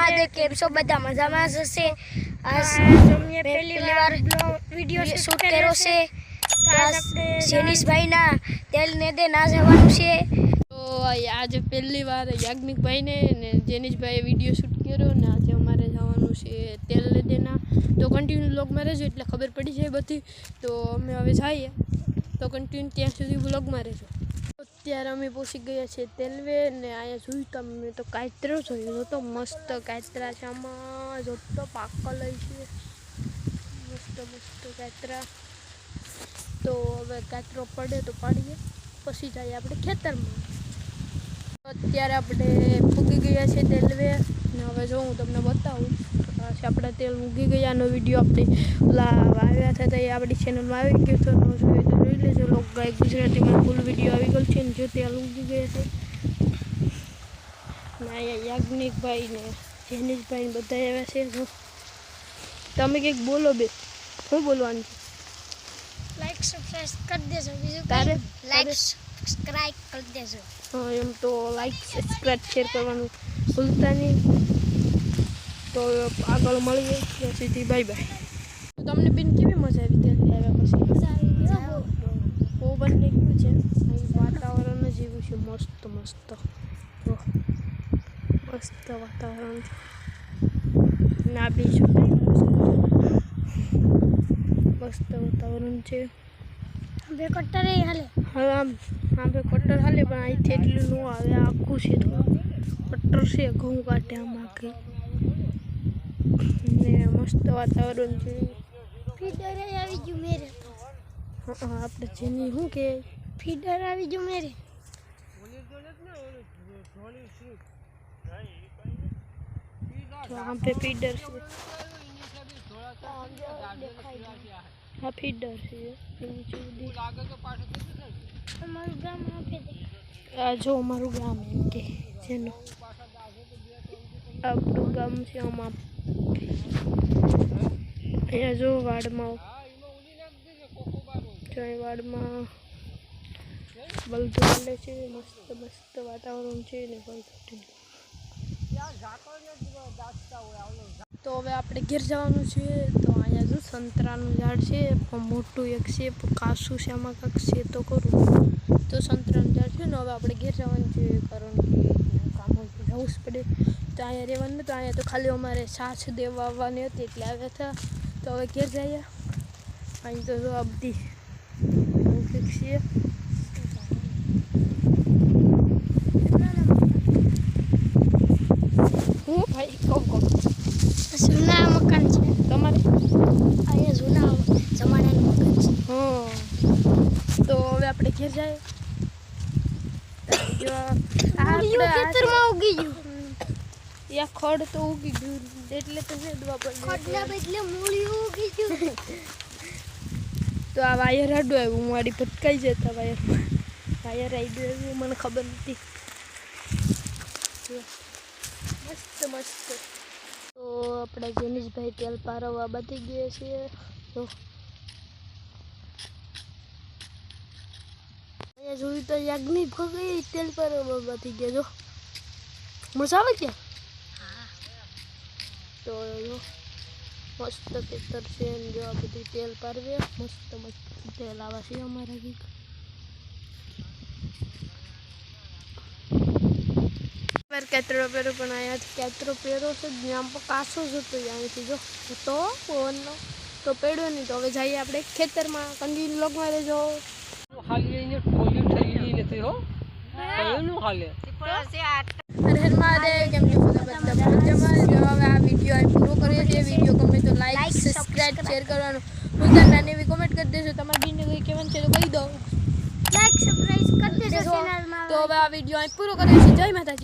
મહાદેવ કેમ છો બધા મજામાં જ હશે. આજ મેં પહેલી વાર વીડિયો શૂટ કર્યો છે. જેનીશભાઈના તેલ ને દે ના જવાનું છે. તો આજે પહેલી વાર યાજ્ઞિકભાઈને ને જેનીશભાઈએ વીડિયો શૂટ કર્યો ને આજે અમારે જવાનું છે તેલ લેદેના તો કન્ટિન્યુ બ્લોગમાં રહેજો એટલે ખબર પડી જાય બધી. તો અમે હવે જઈએ. તો કન્ટિન્યુ ત્યાં સુધી બ્લોગમાં રહેજો. અત્યારે અમે પહોંચી ગયા છીએ તેલવે ને અહીંયા જોયું તો અમે તો કાતરો જોયું તો મસ્ત કાતરા છે, આમાં જો તો પાકલ છે. મસ્ત મસ્ત કાતરા તો હવે કાતરો પડે તો પાડીએ, પછી જઈએ આપણે ખેતરમાં. અત્યારે આપણે પૂકી ગયા છીએ તેલવે ને હવે જો હું તમને બતાવું. છે. આપણા તેલ મૂકી ગયાનો વીડિયો આપણે ઓલા આવ્યા હતા એ આપણી ચેનલમાં આવી ગયો તો ન જોઈએ તો જોઈ લેજો. લોક ગાય ગુજરાતીમાં ફૂલ વીડિયો આવી ગયો છે ને જો તેલ મૂકી ગયા છે. અહીંયા યાજ્ઞિકભાઈ ને જેનિશભાઈ ને બધા આવ્યા છે. જો. તમે કંઈક બોલો બે. શું બોલવાનું છે? લાઈક સબસ્ક્રાઇબ કરી દેજો. બીજું તારે? લાઈક સબસ્ક્રાઇબ કરી દેજો. એમ તો લાઈક સબસ્ક્રાઇબ શેર કરવાનું ભૂલતા નહીં. તો આગળ મળીએ. ત્યાં સુધી બાય બાય તમને બેન કેવી મજા આવી ત્યાંથી આવ્યા પછી? પવન નીકળ્યું છે. વાતાવરણ જ એવું છે મસ્ત મસ્ત. મસ્ત વાતાવરણ છે. ના બીજું મસ્ત વાતાવરણ છે. બે કટ્ટર હાલે. હવે આમ આમ બે કટર હાલે પણ અહીંથી એટલું ન આવે. આખું છે તો. કટર છે ઘઉં કાઢે આમ આખી. ને મસ્ત વાતાવરણ છે. ફીડર આવી ગયું મેરે આપણે જેની શું કે? ફીડર આવી ગયું મેરે. આમ પે ફીડર છે. હા ફીડર છે. અમારું ગામ આ જો અમારું ગામ એમ કે જેનું આપણું ગામ છે આમાં. અહીંયા જો વાડમાં. જો અહીં વાડમાં બળદો ચાલે છે, મસ્ત મસ્ત વાતાવરણ છે ને બળદો તો હવે આપણે ઘેર જવાનું છે. તો અહીંયા જો સંતરાનું ઝાડ છે મોટું એક છે કાસું છે, આમાં કાંક છે તો કરું તો સંતરાનું ઝાડ છે ને, હવે આપણે ઘેર જવાનું છે, કારણ કે જવું જ પડે. તો અહીંયા રહેવાનું તો અહીંયા તો ખાલી અમારે છાછ દેવા આવવાની હતી એટલે આવ્યા હતા. તો હવે ઘેર જઈએ. અહીં તો જો આ બધી છીએ. હું ભાઈ કહું કહું? જૂના મકાન છે. તમારે? અહીંયા જૂના જમાનાનું મકાન છે. હા તો હવે આપણે ઘેર જાય જો આપણે ઉગી ગયું. યા ખડ તો ઉગી ગયું. એટલે તો હેડવા ખડના બદલે મૂળિયું ઉગી ગયું. તો આ વાયર આડું આવ્યું. મારી ભટકાઈ જતા વાયર વાયર આવી ગયો એવું મને ખબર નથી મસ્ત મસ્ત. તો આપણે જનીશભાઈ તેલ પારવવા બધી ગયા છીએ તો જોયું તો યાજ્ઞિક ભગઈ તેલ પારવવા બધી ગયા. જો. મજા આવે ત્યાં તો જો મસ્ત ખેતર છે જો આ બધું તેલ પારવે મસ્ત મસ્ત તેલ આવે છે અમારા ગીક પર કેતરો પહેરો પણ અહીંયાથી કેતરો પેરો છે જ્યાં પણ કાસો જ હતો અહીંથી જો તો ફોનનો તો પેડો નહીં તો હવે જઈએ આપણે ખેતરમાં કન્ટિન્યુ લોગમાં રહેજો હાલી અહીંયા ટોલી થઈ નથી હો કયું ખાલી હર હર મહાદેવ કેમ છો બધા બધા મજામાં જો હવે આ વીડિયો અહીં પૂરો કરીએ છીએ વીડિયો ગમે તો લાઈક સબસ્ક્રાઇબ શેર કરવાનું હું નાની એવી કોમેન્ટ કરી દેજો તમારા બીને કંઈ કહેવાનું છે તો કહી દો લાઈક સબસ્ક્રાઇબ કરી દેજો ચેનલમાં તો હવે આ વીડિયો અહીં પૂરો કરીએ છીએ જય માતાજી